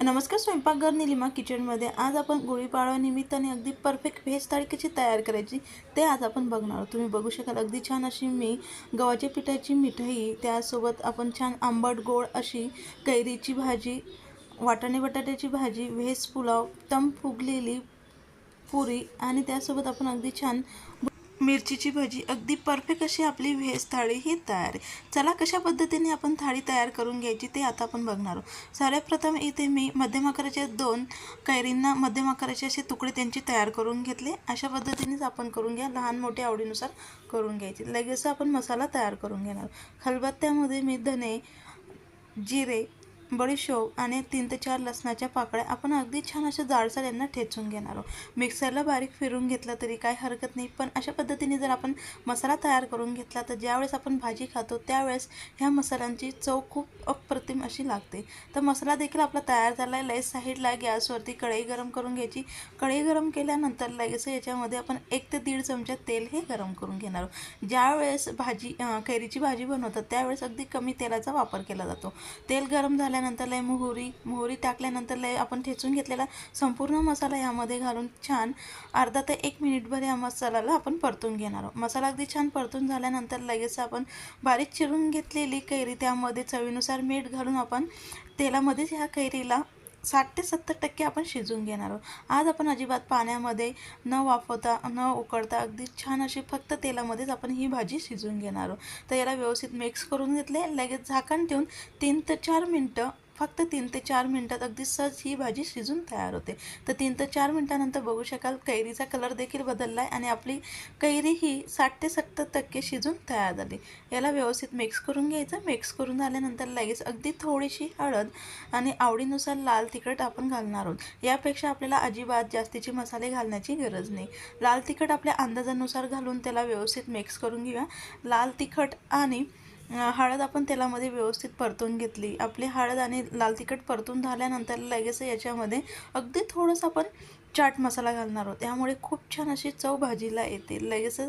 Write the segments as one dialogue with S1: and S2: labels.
S1: नमस्कार स्वयंपाकघर निलिमा किचनमध्ये. आज आपण गुढीपाडवा निमित्ताने अगदी परफेक्ट व्हेज थाळी कशी तयार करायची. ते आज आपण बघणार आहोत. तुम्ही बघू शकाल अगदी छान अशी मी गव्हाच्या पिठाची मिठाई त्यासोबत आपण छान आंबट गोड अशी कैरीची भाजी वाटाणे बटाट्याची भाजी व्हेज पुलाव तम फुगलेली पुरी आणि त्यासोबत आपण अगदी छान मिरचीची भाजी अगदी परफेक्ट अशी आपली व्हेज थाळी ही तयार आहे. चला कशा पद्धतीने आपण थाळी तयार करून घ्यायची ते आता आपण बघणार आहोत. सर्वप्रथम इथे मी मध्यम आकाराचे दोन कैरींना मध्यम आकाराचे असे तुकडे त्यांचे तयार करून घेतले. अशा पद्धतीनेच आपण करून घ्या. लहान मोठे आवडीनुसार करून घ्यायचे. लगेच आपण मसाला तयार करून घेणार खलबत्त्यामध्ये मी धने जिरे बडीशेव आणि तीन ते चार लसणाच्या पाकळ्या आपण अगदी छान अशा जाडसर यांना ठेचून घेणार आहोत. मिक्सरला बारीक फिरून घेतलं तरी काय हरकत नाही पण अशा पद्धतीने जर आपण मसाला तयार करून घेतला तर ज्यावेळेस आपण भाजी खातो त्यावेळेस ह्या मसाल्यांची चव खूप अप्रतिम अशी लागते. तर मसाला देखील आपला तयार झाला आहे लगेच साईडला गॅसवरती कढई गरम करून घ्यायची. कढई गरम केल्यानंतर लगेच याच्यामध्ये आपण एक ते दीड चमचा तेल हे गरम करून घेणार आहोत. ज्यावेळेस भाजी कैरीची भाजी बनवतात त्यावेळेस अगदी कमी तेलाचा वापर केला जातो. तेल गरम झाल्या टाकल्यानंतर लय मोहरी मोहरी टाकल्यानंतर लय आपण ठेचून घेतलेला संपूर्ण मसाला यामध्ये घालून छान अर्धा ते एक मिनिटभर या मसाल्याला आपण परतून घेणार आहोत. मसाला अगदी छान परतून झाल्यानंतर लगेच आपण बारीक चिरून घेतलेली कैरी त्यामध्ये चवीनुसार मीठ घालून आपण तेलामध्येच ह्या कैरीला साठ ते सत्तर टक्के आपण शिजवून घेणार आहोत. आज आपण अजिबात पाण्यामध्ये न वाफवता न उकळता अगदी छान अशी फक्त तेलामध्येच आपण ही भाजी शिजवून घेणार आहोत. तर याला व्यवस्थित मिक्स करून घेतले लगेच झाकण ठेवून तीन ते चार मिनटं फक्त तीन ते चार मिनटात अगदी सहज ही भाजी शिजून तयार होते. तर तीन ते चार मिनटानंतर बघू शकाल कैरीचा कलर देखील बदलला आहे आणि आपली कैरी ही साठ ते सत्तर टक्के शिजून तयार झाली. याला व्यवस्थित मिक्स करून घ्यायचं. मिक्स करून झाल्यानंतर लगेच अगदी थोडीशी हळद आणि आवडीनुसार लाल तिखट आपण घालणार आहोत. यापेक्षा आपल्याला अजिबात जास्तीचे मसाले घालण्याची गरज नाही. लाल तिखट आपल्या अंदाजानुसार घालून त्याला व्यवस्थित मिक्स करून घेऊया. लाल तिखट आणि हळद आपण तेलामध्ये व्यवस्थित परतून घेतली. आपली हळद आणि लाल तिखट परतून झाल्यानंतर लगेच याच्यामध्ये अगदी थोडंसं आपण चाट मसाला घालणार आहोत. त्यामुळे खूप छान अशी चव भाजीला येते. लगेच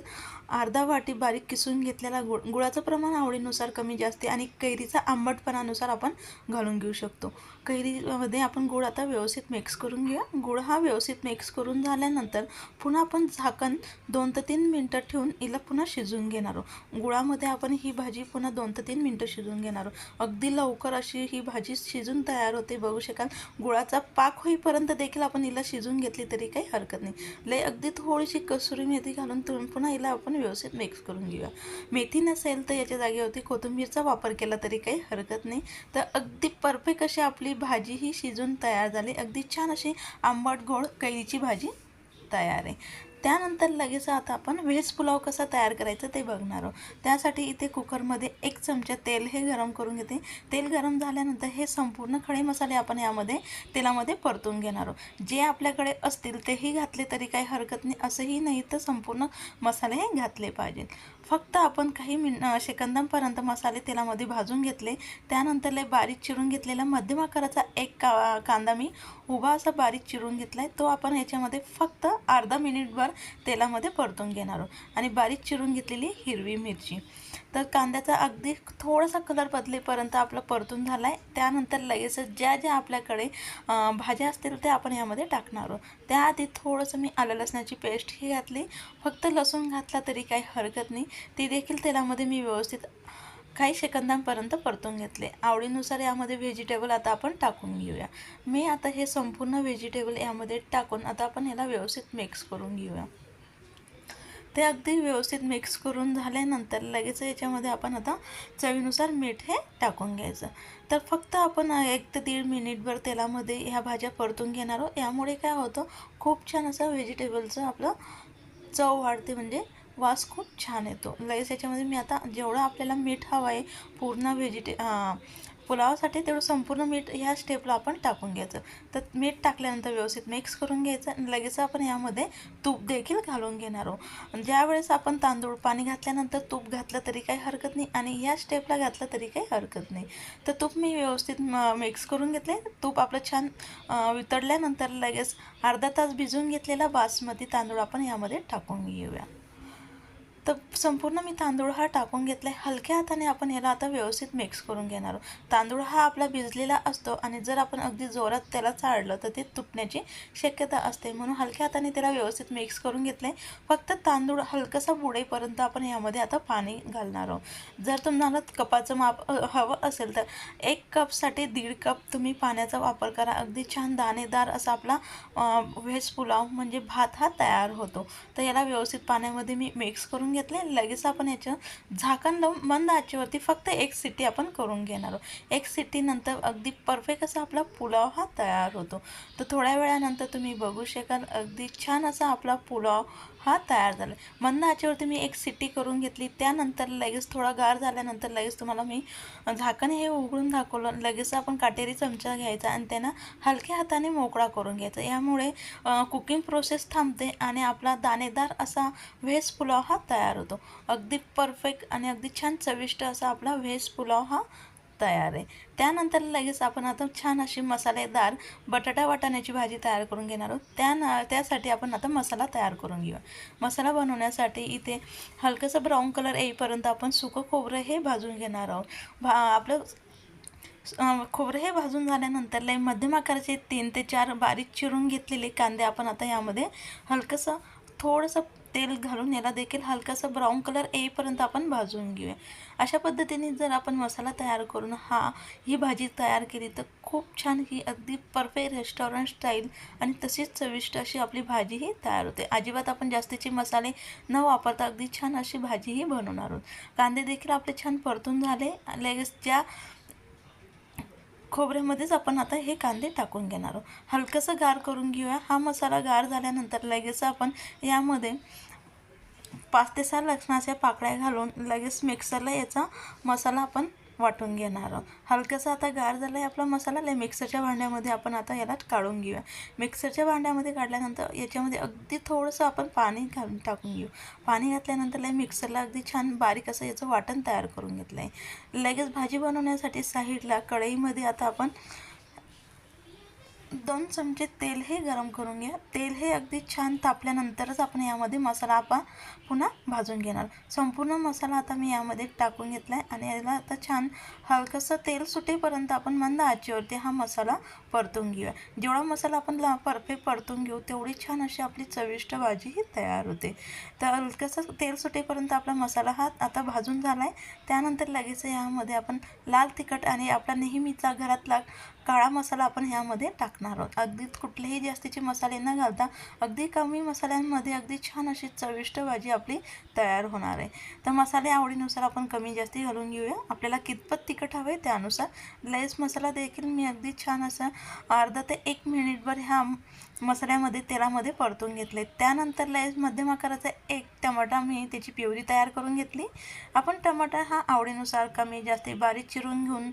S1: अर्धा वाटी बारीक किसून घेतलेला गुळ गुळाचं प्रमाण आवडीनुसार कमी जास्त आणि कैरीचा आंबटपणानुसार आपण घालून घेऊ शकतो. कैरीमध्ये आपण गुळ आता व्यवस्थित मिक्स करून घेऊया. गुळ हा व्यवस्थित मिक्स करून झाल्यानंतर पुन्हा आपण झाकण दोन ते तीन मिनटं ठेवून हिला पुन्हा शिजवून घेणार आहोत. गुळामध्ये आपण ही भाजी पुन्हा दोन ते तीन मिनटं शिजवून घेणार आहोत. अगदी लवकर अशी ही भाजी शिजून तयार होते. बघू शकाल गुळाचा पाक होईपर्यंत देखील आपण हिला शिजून घेतली तरी काही हरकत नाही. लय अगदी थोडीशी कसुरी मेथी घालून पुन्हा हिला आपण व्यवस्थित मिक्स करून घेऊया. मेथी नसेल तर याच्या जागेवरती कोथिंबीरचा वापर केला तरी काही हरकत नाही. तर अगदी परफेक्ट अशी आपली भाजी ही शिजून तयार झाली. अगदी छान अशी आंबट गोड कैरीची भाजी तयार आहे. त्यानंतर लगेच आता आपण व्हेज पुलाव कसा तयार करायचा ते बघणार आहोत. त्यासाठी इथे कुकरमध्ये एक चमचा तेल हे गरम करून घेते. तेल गरम झाल्यानंतर हे संपूर्ण खडे मसाले आपण यामध्ये तेलामध्ये परतून घेणार आहोत. जे आपल्याकडे असतील तेही घातले तरी काही हरकत नाही. असंही नाही तर संपूर्ण मसाले हे घातले पाहिजेत. फक्त आपण काही मिन सेकंदांपर्यंत मसाले तेलामध्ये भाजून घेतले त्यानंतर लय बारीक चिरून घेतलेला मध्यम आकाराचा एक का कांदा मी उभा असा बारीक चिरून घेतला आहे तो आपण याच्यामध्ये फक्त अर्धा मिनिटभर तेलामध्ये परतून घेणार आहोत. आणि बारीक चिरून घेतलेली हिरवी मिरची. तर कांद्याचा अगदी थोडासा कलर बदलेपर्यंत आपलं परतून झाला आहे त्यानंतर लगेच ज्या ज्या आपल्याकडे भाज्या असतील त्या आपण यामध्ये टाकणार आहोत. त्याआधी थोडंसं मी आलं लसणाची पेस्ट ही घातली. फक्त लसूण घातला तरी काही हरकत नाही. ती देखील तेलामध्ये मी व्यवस्थित काही सेकंदांपर्यंत परतून घेतले. आवडीनुसार यामध्ये व्हेजिटेबल आता आपण टाकून घेऊया. मी आता हे संपूर्ण व्हेजिटेबल यामध्ये टाकून आता आपण याला व्यवस्थित मिक्स करून घेऊया. ते अगदी व्यवस्थित मिक्स करून झाल्यानंतर लगेच याच्यामध्ये आपण आता चवीनुसार मीठ हे टाकून घ्यायचं. तर फक्त आपण एक ते दीड मिनिटभर तेलामध्ये ह्या भाज्या परतून घेणार आहोत. यामुळे काय होतं खूप छान असं व्हेजिटेबलचं आपलं चव वाढते म्हणजे वास खूप छान येतो. लगेच याच्यामध्ये मी आता जेवढं आपल्याला मीठ हवं आहे पूर्ण व्हेजिटे पुलावासाठी तेवढं संपूर्ण मीठ ह्या स्टेपला आपण टाकून घ्यायचं. तर मीठ टाकल्यानंतर व्यवस्थित मिक्स करून घ्यायचं आणि लगेच आपण यामध्ये तूप देखील घालून घेणार आहोत. ज्यावेळेस आपण तांदूळ पाणी घातल्यानंतर तूप घातलं तरी काही हरकत नाही आणि ह्या स्टेपला घातलं तरी काही हरकत नाही. तर तूप मी व्यवस्थित मिक्स करून घेतले. तूप आपलं छान वितळल्यानंतर लगेच अर्धा तास भिजवून घेतलेला बासमती तांदूळ आपण यामध्ये टाकून घेऊया. तर संपूर्ण मी तांदूळ हा टाकून घेतला आहे हलक्या हाताने आपण याला आता व्यवस्थित मिक्स करून घेणार आहोत. तांदूळ हा आपला भिजलेला असतो आणि जर आपण अगदी जोरात त्याला चाळलं तर ते तुटण्याची शक्यता असते. म्हणून हलक्या हाताने त्याला व्यवस्थित मिक्स करून घेतलं आहे फक्त तांदूळ हलकंसा बुडेपर्यंत आपण यामध्ये आता पाणी घालणार आहोत. जर तुम्हाला कपाचं माप हवं असेल तर एक कपसाठी दीड कप तुम्ही पाण्याचा वापर करा. अगदी छान दाणेदार असा आपला व्हेज पुलाव म्हणजे भात हा तयार होतो. तर याला व्यवस्थित पाण्यामध्ये मी मिक्स करून घेतले लगेच आपण याचं झाकण लावून मंद आचेवरती फक्त एक सिटी आपण करून घेणार आहोत. एक सिटीनंतर अगदी परफेक्ट असा आपला पुलाव हा तयार होतो. तर थोड्या वेळानंतर तुम्ही बघू शकाल अगदी छान असा आपला पुलाव हा तयार झाला. मंद आचेवरती मी एक सिटी करून घेतली. त्यानंतर लगेच थोडा गार झाल्यानंतर लगेच तुम्हाला मी झाकण हे उघडून दाखवलं. लगेच आपण काटेरी चमचा घ्यायचा आणि त्यांना हलक्या हाताने मोकळा करून घ्यायचा. यामुळे कुकिंग प्रोसेस थांबते आणि आपला दाणेदार असा व्हेज पुलाव हा तयार होतो. अगदी परफेक्ट आणि अगदी छान चविष्ट असा आपला व्हेज पुलाव हा तयार आहे. त्यानंतर लगेच आपण आता छान अशी मसालेदार बटाटा वाटाण्याची भाजी तयार करून घेणार आहोत. त्या त्यासाठी आपण आता मसाला तयार करून घेऊ मसाला बनवण्यासाठी इथे हलकंसं ब्राऊन कलर येईपर्यंत आपण सुकं खोबरं हे भाजून घेणार आहोत. भा आपलं खोबरं हे भाजून झाल्यानंतर लय मध्यम आकाराचे तीन ते चार बारीक चिरून घेतलेले कांदे आपण आता यामध्ये हलकंसं थोडंसं तेल घालून याला देखील हलकासा ब्राऊन कलर येईपर्यंत आपण भाजून घेऊया. अशा पद्धतीने जर आपण मसाला तयार करून हा ही भाजी तयार केली तर खूप छान ही अगदी परफेक्ट रेस्टॉरंट स्टाईल आणि तशीच चविष्ट अशी आपली भाजी ही तयार होते. अजिबात आपण जास्तीचे मसाले न वापरता अगदी छान अशी भाजीही बनवणार आहोत. कांदे देखील आपले छान परतून झाले. लगेच ज्या खोबऱ्यामध्येच आपण आता हे कांदे टाकून घेणार आहोत. हलकंसं गार करून घेऊया. हा मसाला गार झाल्यानंतर लगेच आपण यामध्ये पाच ते सहा लसणाच्या पाकळ्या घालून लगेच मिक्सरला याचा मसाला आपण वाटून घेणार आहोत. हलकंसं आता गार झाला आहे आपला मसाला लय मिक्सरच्या भांड्यामध्ये आपण आता याला काढून घेऊया. मिक्सरच्या भांड्यामध्ये काढल्यानंतर याच्यामध्ये अगदी थोडंसं आपण पाणी घालून टाकून घेऊ. पाणी घातल्यानंतर लय मिक्सरला अगदी छान बारीक असं याचं वाटण तयार करून घेतलं आहे लगेच भाजी बनवण्यासाठी साईडला कढईमध्ये आता आपण दोन चमचे तेल हे गरम करून घ्या. तेल हे अगदी छान तापल्यानंतरच आपण यामध्ये मसाला आपण पुन्हा भाजून घेणार. संपूर्ण मसाला आता मी यामध्ये टाकून घेतला आहे आणि याला आता छान हलकंसं तेल सुटेपर्यंत आपण मंद आचेवरती हा मसाला परतून घेऊया. जेवढा मसाला आपण ला परफेक्ट परतून घेऊ तेवढी छान अशी आपली चविष्ट भाजी ही तयार होते. तर हलकंसं तेल सुटेपर्यंत आपला मसाला हा आता भाजून झाला आहे त्यानंतर लगेच ह्यामध्ये आपण लाल तिखट आणि आपला नेहमीचा घरातला काळा मसाला आपण ह्यामध्ये टाकणार आहोत. अगदी कुठलेही जास्तीचे मसाले न घालता अगदी कमी मसाल्यांमध्ये अगदी छान अशी चविष्ट भाजी आपली तयार होणार आहे. तर मसाले आवडीनुसार आपण कमी जास्ती घालून घेऊया. आपल्याला कितपत तिखट हवे त्यानुसार. लेस मसाला देखील मी अगदी छान असं अर्धा ते एक मिनिटभर ह्या मसाल्यामध्ये तेलामध्ये परतून घेतले. त्यानंतर लेस मध्यम आकाराचा एक टमाटा मी त्याची प्युरी तयार करून घेतली. आपण टमाटा हा आवडीनुसार कमी जास्त बारीक चिरून घेऊन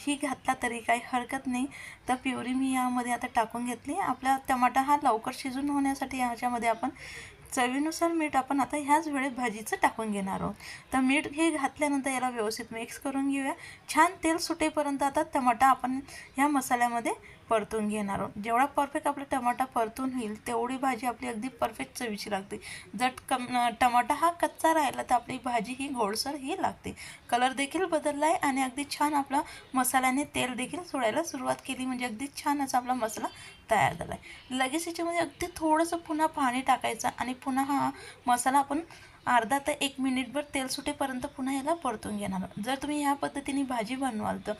S1: ही घातला तरी काही हरकत नाही. तर प्युरी मी यामध्ये आता टाकून घेतली. आपला टमाटा हा लवकर शिजून होण्यासाठी याच्यामध्ये आपण चवीनुसार मीठ आपण आता ह्याच वेळेत भाजीचं टाकून घेणार आहोत. तर मीठ हे घातल्यानंतर याला व्यवस्थित मिक्स करून घेऊया. छान तेल सुटेपर्यंत आता टमाटा आपण ह्या मसाल्यामध्ये परतून घेणार आहोत. जेवढा परफेक्ट आपला टमाटा परतून होईल तेवढी भाजी आपली अगदी परफेक्ट चवीची लागते. जर कम टमाटा हा कच्चा राहिला तर आपली भाजी ही गोडसर ही लागते. कलर देखील बदलला आहे आणि अगदी छान आपला मसाल्याने तेल देखील सोडायला सुरुवात केली. म्हणजे अगदी छान असा आपला मसाला तयार झाला आहे लगेच याच्यामध्ये अगदी थोडंसं पुन्हा पाणी टाकायचं आणि पुन्हा हा मसाला आपण अर्धा ते एक मिनिटभर तेल सुटेपर्यंत पुन्हा याला परतून घेणार जर तुम्ही ह्या पद्धतीने भाजी बनवाल तर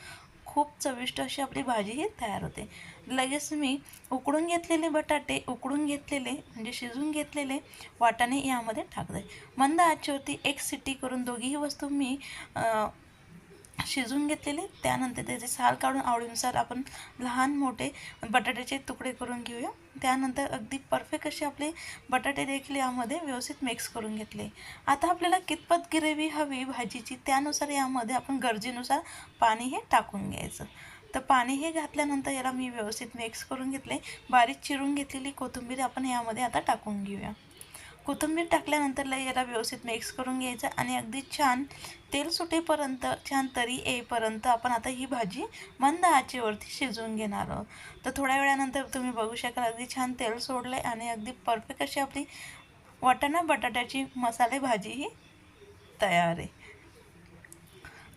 S1: खूप चविष्ट अशी आपली भाजी ही तयार होते. लगेच मी उकडून घेतलेले बटाटे उकडून घेतलेले म्हणजे शिजून घेतलेले वाटाणे यामध्ये टाकते मंद आचेवरती एक सिटी करून दोघीही वस्तू मी शिजून घेतलेले. त्यानंतर त्याचे साल काढून आवडीनुसार आपण लहान मोठे बटाट्याचे तुकडे करून घेऊया. त्यानंतर अगदी परफेक्ट असे आपले बटाटे देखील यामध्ये व्यवस्थित मिक्स करून घेतले. आता आपल्याला कितपत ग्रेव्ही हवी भाजीची त्यानुसार यामध्ये आपण गरजेनुसार पाणी हे टाकून घ्यायचं. तर पाणी हे घातल्यानंतर याला मी व्यवस्थित मिक्स करून घेतले. बारीक चिरून घेतलेली कोथिंबीर आपण यामध्ये आता टाकून घेऊया. कोथिंबीर टाकल्यानंतरला याला व्यवस्थित मिक्स करून घ्यायचं आणि अगदी छान तेल सुटेपर्यंत छान तरी येईपर्यंत आपण आता ही भाजी मंद आचेवरती शिजवून घेणार आहोत. तर थोड्या वेळानंतर तुम्ही बघू शकाल अगदी छान तेल सोडलं आहे आणि अगदी परफेक्ट अशी आपली वाटाणा बटाट्याची मसाले भाजी ही तयार आहे.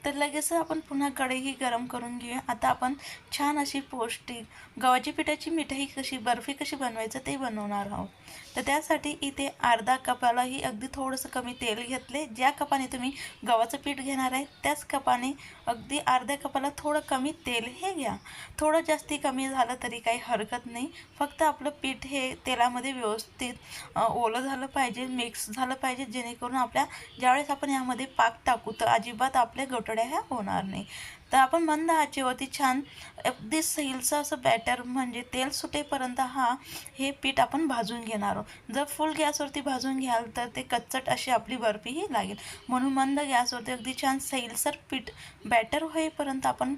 S1: तर लगेच आपण पुन्हा कढईही गरम करून घेऊया. आता आपण छान अशी पौष्टिक गव्हाची पिठाची मिठाई कशी बर्फी कशी बनवायचं ते बनवणार आहोत. तर त्यासाठी इथे अर्धा कपालाही अगदी थोडंसं कमी तेल घेतले. ज्या कपाने तुम्ही गव्हाचं पीठ घेणार आहे त्याच कपाने अगदी अर्ध्या कपाला थोडं कमी तेल हे घ्या. थोडं जास्ती कमी झालं तरी काही हरकत नाही. फक्त आपलं पीठ हे तेलामध्ये व्यवस्थित ओलं झालं पाहिजे मिक्स झालं पाहिजे जेणेकरून आपल्या ज्यावेळेस आपण यामध्ये पाक टाकू तर अजिबात आपल्या गटड्या ह्या होणार नाही. तर आपण मंद आचेवरती छान अगदी सैलचं असं बॅटर म्हणजे तेल सुटेपर्यंत हा हे पीठ आपण भाजून घेणार आहोत. जर फुल गॅसवरती भाजून घ्याल तर ते कच्चट अशी आपली बर्फीही लागेल. म्हणून मंद गॅसवरती अगदी छान सैलसर पीठ बॅटर होईपर्यंत आपण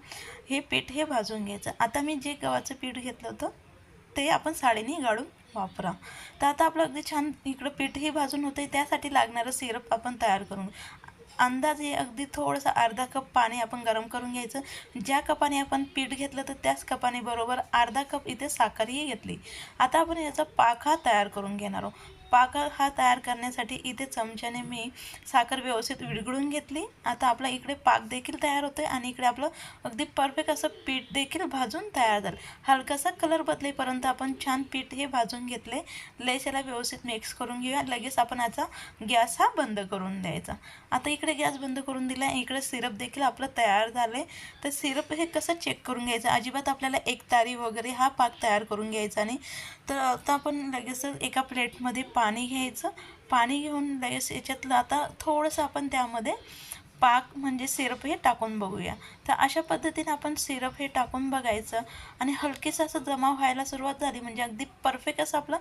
S1: हे पीठ हे भाजून घ्यायचं. आता मी जे गव्हाचं पीठ घेतलं होतं ते आपण साडीने गाळून वापरा. तर आता आपलं अगदी छान इकडं पीठही भाजून होतं त्यासाठी लागणारं सिरप आपण तयार करून. अंदाजे अगदी थोडंसं अर्धा कप पाणी आपण गरम करून घ्यायचं. ज्या कपाने आपण पीठ घेतलं तर त्याच कपाने बरोबर अर्धा कप इथे साखरही घेतली. आता आपण याचा पाखा तयार करून घेणार आहोत. पाक हा तयार करण्यासाठी इथे चमच्याने मी साखर व्यवस्थित विरघळून घेतली. आता आपला इकडे पाक देखील तयार होतोय आणि इकडे आपलं अगदी परफेक्ट असं पीठ देखील भाजून तयार झालं. हलकासा कलर बदलेपर्यंत आपण छान पीठ हे भाजून घेतले. लेस याला व्यवस्थित मिक्स करून घेऊया. लगेच आपण याचा गॅस हा बंद करून द्यायचा. आता इकडे गॅस बंद करून दिला. इकडे सिरप देखील आपलं तयार झालं. तर सिरप हे कसं चेक करून घ्यायचं? अजिबात आपल्याला एक तारी वगैरे हा पाक तयार करून घ्यायचा आणि तर आता आपण लगेच एका प्लेटमध्ये पाणी घ्यायचं. पाणी घेऊन लगेच याच्यातलं आता थोडंसं आपण त्यामध्ये पाक म्हणजे सिरप हे टाकून बघूया. तर अशा पद्धतीने आपण सिरप हे टाकून बघायचं आणि हलकेसं असं जमा व्हायला सुरुवात झाली म्हणजे अगदी परफेक्ट असं आपलं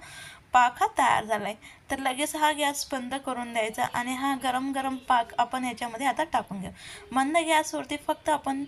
S1: पाक हा तयार झाला आहे तर लगेच हा गॅस बंद करून द्यायचा आणि हा गरम गरम पाक आपण याच्यामध्ये आता टाकून घ्या. मंद गॅसवरती फक्त आपण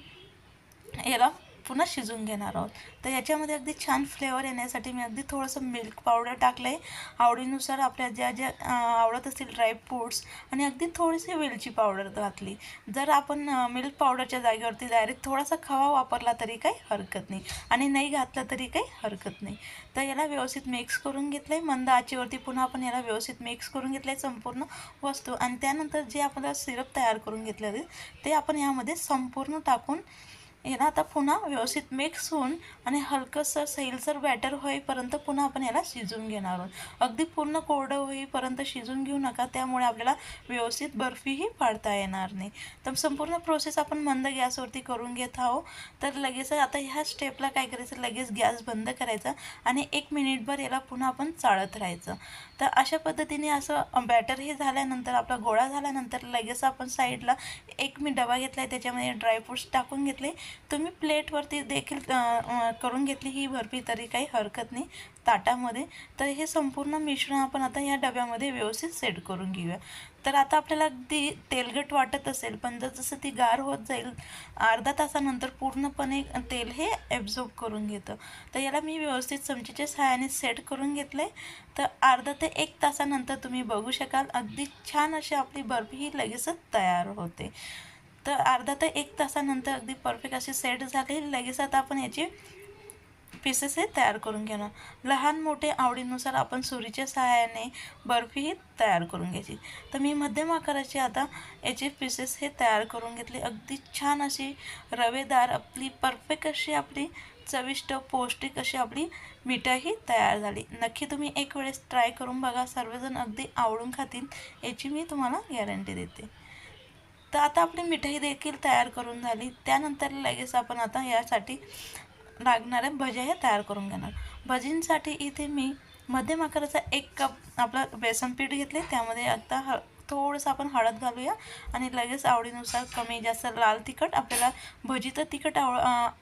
S1: याला पुन्हा शिजून घेणार आहोत. तर याच्यामध्ये अगदी छान फ्लेवर येण्यासाठी मी अगदी थोडंसं मिल्क पावडर टाकलं आहे आवडीनुसार आपल्या ज्या ज्या आवडत असतील ड्रायफ्रूट्स आणि अगदी थोडीशी वेलची पावडर घातली. जर आपण मिल्क पावडरच्या जागेवरती डायरेक्ट थोडासा खवा वापरला तरी काही हरकत नाही आणि नाही घातला तरी काही हरकत नाही. तर याला व्यवस्थित मिक्स करून घेतलं आहे मंद आचेवरती पुन्हा आपण याला व्यवस्थित मिक्स करून घेतलं आहे संपूर्ण वस्तू. आणि त्यानंतर जे आपल्याला सिरप तयार करून घेतले होते ते आपण यामध्ये संपूर्ण टाकून याला आता पुन्हा व्यवस्थित मिक्स होऊन आणि हलकंसं सैलसर बॅटर होईपर्यंत पुन्हा आपण याला शिजून घेणार आहोत. अगदी पूर्ण कोरडं होईपर्यंत शिजून घेऊ नका त्यामुळे आपल्याला व्यवस्थित बर्फीही पाडता येणार नाही. तर संपूर्ण प्रोसेस आपण मंद गॅसवरती करून घेत आहोत. तर लगेच आता ह्या स्टेपला काय करायचं? लगेच गॅस बंद करायचा आणि एक मिनिटभर याला पुन्हा आपण चाळत राहायचं. तर अशा पद्धतीने असं बॅटर हे झाल्यानंतर आपला गोळा झाल्यानंतर लगेच आपण साईडला एक मी डबा घेतला आहे त्याच्यामध्ये ड्रायफ्रूट्स टाकून घेतले. तुम्ही प्लेटवरती देखील करून घेतली ही बर्फी तरी काही हरकत नाही. ताटामध्ये. तर हे संपूर्ण मिश्रण आपण आता या डब्यामध्ये व्यवस्थित सेट करून घेऊया. तर आता आपल्याला अगदी तेलगट वाटत असेल पण जर जसं ती गार होत जाईल अर्धा तासानंतर पूर्णपणे तेल हे ॲब्झॉर्ब करून घेतं. तर याला मी व्यवस्थित चमचीच्या सहाय्याने सेट करून घेतलं आहे तर अर्धा ते एक तासानंतर तुम्ही बघू शकाल अगदी छान अशी आपली बर्फी ही लगेचच तयार होते. तर अर्धा ते एक तासानंतर अगदी परफेक्ट अशी सेट झाली. लगेच आता आपण याची पीसेस हे तयार करून घेणार. लहान मोठे आवडीनुसार आपण सुरीच्या सहाय्याने बर्फीही तयार करून घ्यायची. तर मी मध्यम आकाराचे आता याचे पीसेस हे तयार करून घेतले. अगदी छान अशी रवेदार आपली परफेक्ट अशी आपली चविष्ट पौष्टिक अशी आपली मिठाई तयार झाली. नक्की तुम्ही एक वेळेस ट्राय करून बघा. सर्वजण अगदी आवडून खातील याची मी तुम्हाला गॅरंटी देते. तर आता आपली मिठाई देखील तयार करून झाली. त्यानंतर लगेच आपण आता यासाठी लागणाऱ्या भज्या ह्या तयार करून घेणार. भजींसाठी इथे मी मध्यम आकाराचा एक कप आपलं बेसन पीठ घेतले. त्यामध्ये आता ह थोडंसं आपण हळद घालूया आणि लगेच आवडीनुसार कमी जास्त लाल तिखट आपल्याला भजी तर तिखट आव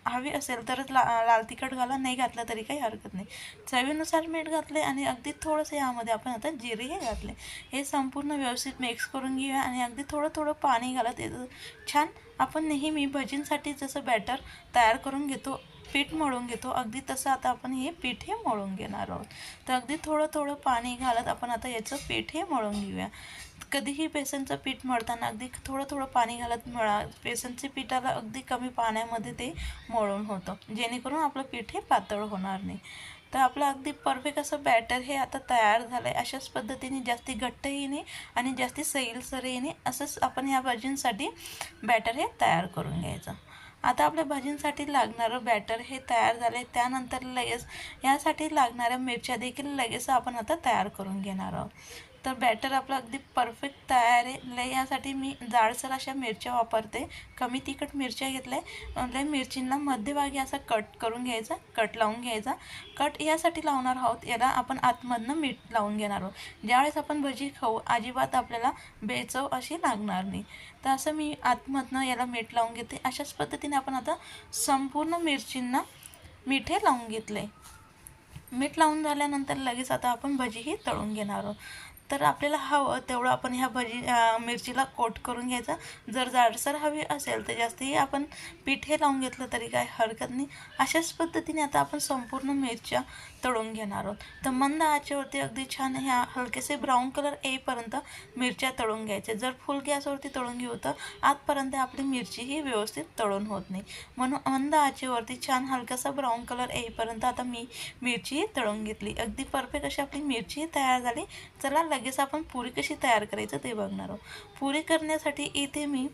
S1: हवी असेल तरच ला लाल तिखट घाला नाही घातलं तरी काही हरकत नाही. चवीनुसार मीठ घातले आणि अगदी थोडंसं यामध्ये आपण आता जिरे हे घातले. हे संपूर्ण व्यवस्थित मिक्स करून घेऊया आणि अगदी थोडं थोडं पाणी घालत याचं छान आपण नेहमी भजींसाठी जसं बॅटर तयार करून घेतो पीठ मळून घेतो अगदी तसं आता आपण हे पीठ हे मळून घेणार आहोत. तर अगदी थोडं थोडं पाणी घालत आपण आता याचं पीठ हे मळून घेऊया. कधीही बेसनचं पीठ मळताना अगदी थोडं थोडं पाणी घालत मळा. बेसनचे पिठाला अगदी कमी पाण्यामध्ये ते मळून होतं. जेणेकरून आपलं पीठ हे पातळ होणार नाही. तर आपलं अगदी परफेक्ट असं बॅटर हे आता तयार झालं आहे अशाच पद्धतीने जास्ती घट्टही नाही आणि जास्ती सैलसरही नाही. असंच आपण ह्या भाजींसाठी बॅटर हे तयार करून घ्यायचं. आता आपल्या भाजींसाठी लागणारं बॅटर हे तयार झालं आहे त्यानंतर लगेच यासाठी लागणाऱ्या मिरच्या देखील लगेच आपण आता तयार करून घेणार आहोत. तर बॅटर आपलं अगदी परफेक्ट तयार आहे. लय यासाठी मी जाडसर अशा मिरच्या वापरते. कमी तिखट मिरच्या घेतल्या लय मिरचींना मध्यभागी असा कट करून घ्यायचा कट लावून घ्यायचा. कट यासाठी लावणार आहोत याला आपण आतमधनं मीठ लावून घेणार आहोत. ज्यावेळेस आपण भजी खाऊ अजिबात आपल्याला बेचव अशी लागणार नाही. तर असं मी आतमधनं याला मीठ लावून घेते. अशाच पद्धतीने आपण आता संपूर्ण मिरचींना मिठे लावून घेतले. मीठ लावून झाल्यानंतर लगेच आता आपण भजीही तळून घेणार आहोत. तर आपल्याला हवं तेवढं आपण ह्या भजी मिरचीला कोट करून घ्यायचं. जर जाडसर हवी असेल तर जास्तही आपण पीठ हे लावून घेतलं तरी काय हरकत नाही. अशाच पद्धतीने आता आपण संपूर्ण मिरच्या तळून घेणार आहोत. तर मंद आचेवरती अगदी छान ह्या हलकेसे ब्राऊन कलर येईपर्यंत मिरच्या तळून घ्यायच्या जर फुल गॅसवरती तळून घेऊ तर आतपर्यंत आपली मिरची ही व्यवस्थित तळून होत नाही. म्हणून मंद आचेवरती छान हलकासा ब्राऊन कलर येईपर्यंत आता मी मिरची तळून घेतली. अगदी परफेक्ट अशी आपली मिरची तयार झाली. चला लगेच आपण पुरी कशी तयार करायचं ते बघणार आहोत. पुरी करण्यासाठी इथे मी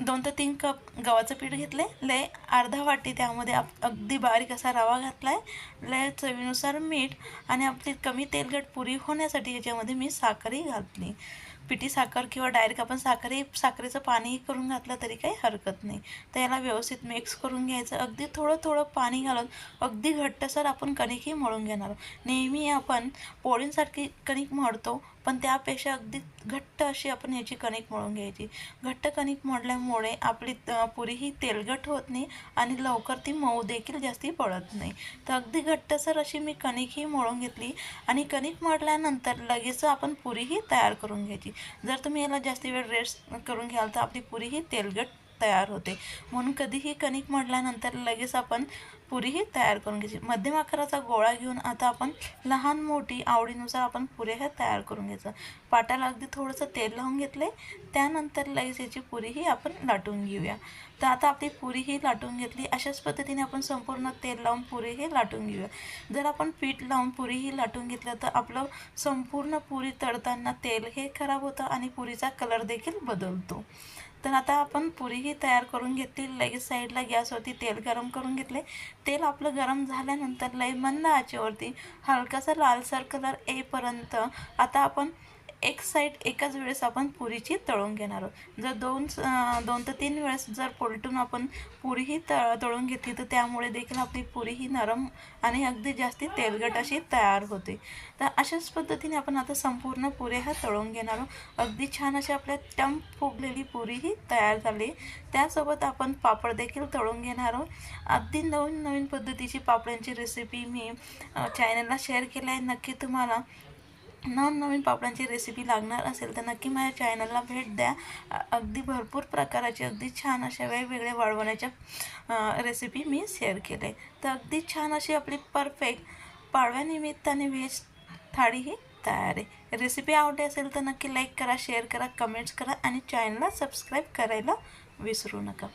S1: दोन ते तीन कप गव्हाचं पीठ घेतले लय अर्धा वाटी त्यामध्ये आप अगदी बारीक असा रवा घातला आहे लय चवीनुसार मीठ आणि आपली कमी तेलकट पुरी होण्यासाठी याच्यामध्ये मी साखरही घातली. पिठी साखर किंवा डायरेक्ट आपण साखरही साखरेचं पाणीही करून घातलं तरी काही हरकत नाही. तर याला व्यवस्थित मिक्स करून घ्यायचं. अगदी थोडं थोडं पाणी घालून अगदी घट्टसर आपण कणिकही मळून घेणार नेहमी आपण पोळींसारखी कणिक मळतो. पण त्यापेक्षा अगदी घट्ट अशी आपण याची कणिक मळून घ्यायची. घट्ट कणिक मळल्यामुळे आपली पुरी ही तेलगट होत नाही आणि लवकर ती मऊ देखील जास्ती पडत नाही. तर अगदी घट्टसर अशी मी कणिक ही मळून घेतली आणि कणिक मळल्यानंतर लगेच आपण पुरीही तयार करून घ्यायची. जर तुम्ही याला जास्ती वेळ रेस्ट करून घ्याल तर आपली पुरी ही तेलगट तयार होते. म्हणून कधीही कणिक मळल्यानंतर लगेच आपण पुरीही तयार करून घ्यायची. मध्यम आकाराचा गोळा घेऊन आता आपण लहान मोठी आवडीनुसार आपण पुऱ्या ह्या तयार करून घ्यायचं. पाटाला अगदी थोडंसं तेल लावून घेतले त्यानंतर लगेच याची पुरीही आपण लाटून घेऊया. तर आता आपली पुरी ही लाटून घेतली. अशाच पद्धतीने आपण संपूर्ण तेल लावून पुरी हे लाटून घेऊया. जर आपण पीठ लावून पुरी ही लाटून घेतलं तर आपलं संपूर्ण पुरी तळताना तेल हे खराब होतं आणि पुरीचा कलर देखील बदलतो. तर आता आपण पुरीही तयार करून घेतली. लगेच साईडला गॅसवरती तेल गरम करून घेतले तेल आपलं गरम झाल्यानंतर लई मंद आचेवरती हलकासा लालसर कलर येईपर्यंत आता आपण एक साईड एकाच वेळेस आपण पुरीची तळून घेणार आहोत. जर दोन दोन ते तीन वेळेस जर पलटून आपण पुरीही तळ तळून घेतली तर त्यामुळे देखील आपली पुरी ही नरम आणि अगदी जास्ती तेलगट अशी तयार होते. तर अशाच पद्धतीने आपण आता संपूर्ण पुऱ्या ह्या तळून घेणार आहोत. अगदी छान अशी आपल्या टम फुगलेली पुरी ही तयार झाली. त्यासोबत आपण पापड देखील तळून घेणार आहोत. अगदी नवीन नवीन पद्धतीची पापड्यांची रेसिपी मी चॅनलला शेअर केली आहे. नक्की तुम्हाला नवनवीन पापडांची रेसिपी लागणार असेल तर नक्की माझ्या चॅनलला भेट द्या. अगदी भरपूर प्रकाराची अगदी छान अशा वेगवेगळ्या वाळवण्याच्या रेसिपी मी शेअर केले. तर अगदी छान अशी आपली परफेक्ट पाडव्यानिमित्ताने व्हेज थाळी ही तयार आहे. रेसिपी आवडली असेल तर नक्की लाईक करा शेअर करा कमेंट्स करा आणि चॅनलला सबस्क्राईब करायला विसरू नका.